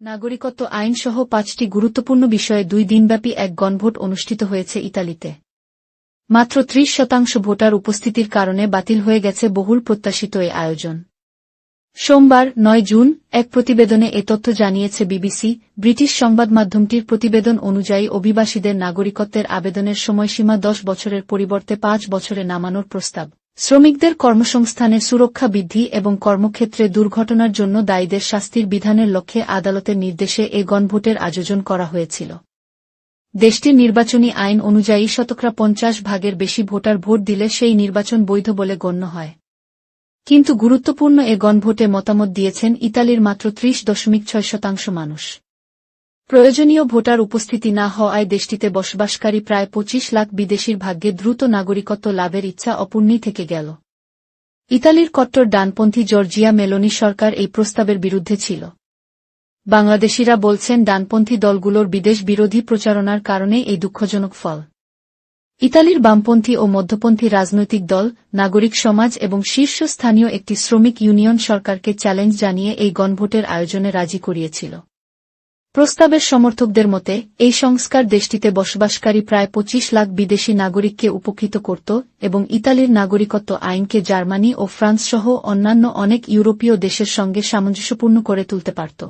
নাগরিকত্ব আইনসহ পাঁচটি গুরুত্বপূর্ণ বিষয়ে দুই দিনব্যাপী এক গণভোট অনুষ্ঠিত হয়েছে ইতালিতে। মাত্র ত্রিশ শতাংশ ভোটার উপস্থিতির কারণে বাতিল হয়ে গেছে বহুল প্রত্যাশিত এ আয়োজন। সোমবার, নয় জুন, এক প্রতিবেদনে এ তথ্য জানিয়েছে বিবিসি, ব্রিটিশ সংবাদ মাধ্যমটির প্রতিবেদন অনুযায়ী অভিবাসীদের নাগরিকত্বের আবেদনের সময়সীমা দশ বছরের পরিবর্তে পাঁচ বছরে নামানোর প্রস্তাব। শ্রমিকদের কর্মসংস্থানের সুরক্ষা বৃদ্ধি এবং কর্মক্ষেত্রে দুর্ঘটনার জন্য দায়ীদের শাস্তির বিধানের লক্ষ্যে আদালতের নির্দেশে এ গণভোটের আয়োজন করা হয়েছিল। দেশটির নির্বাচনী আইন অনুযায়ী শতকরা পঞ্চাশ ভাগের বেশি ভোটার ভোট দিলে সেই নির্বাচন বৈধ বলে গণ্য হয়। কিন্তু গুরুত্বপূর্ণ এ গণভোটে মতামত দিয়েছেন ইতালির মাত্র ত্রিশ দশমিক ছয় শতাংশ মানুষ। প্রয়োজনীয় ভোটার উপস্থিতি না হওয়ায় দেশটিতে বসবাসকারী প্রায় পঁচিশ লাখ বিদেশির ভাগ্যে দ্রুত নাগরিকত্ব লাভের ইচ্ছা অপূর্ণী থেকে গেল। ইতালির কট্টর ডানপন্থী জর্জিয়া মেলোনি সরকার এই প্রস্তাবের বিরুদ্ধে ছিল। বাংলাদেশিরা বলছেন ডানপন্থী দলগুলোর বিদেশ বিরোধী প্রচারণার কারণে এই দুঃখজনক ফল। ইতালির বামপন্থী ও মধ্যপন্থী রাজনৈতিক দল, নাগরিক সমাজ এবং শীর্ষস্থানীয় একটি শ্রমিক ইউনিয়ন সরকারকে চ্যালেঞ্জ জানিয়ে এই গণভোটের আয়োজনে রাজি করিয়েছিল। প্রস্তাবের সমর্থকদের মতে, এই সংস্কার দেশটিতে বসবাসকারী প্রায় পঁচিশ লাখ বিদেশি নাগরিককে উপকৃত করত এবং ইতালির নাগরিকত্ব আইনকে জার্মানি ও ফ্রান্স সহ অন্যান্য অনেক ইউরোপীয় দেশের সঙ্গে সামঞ্জস্যপূর্ণ করে তুলতে পারত।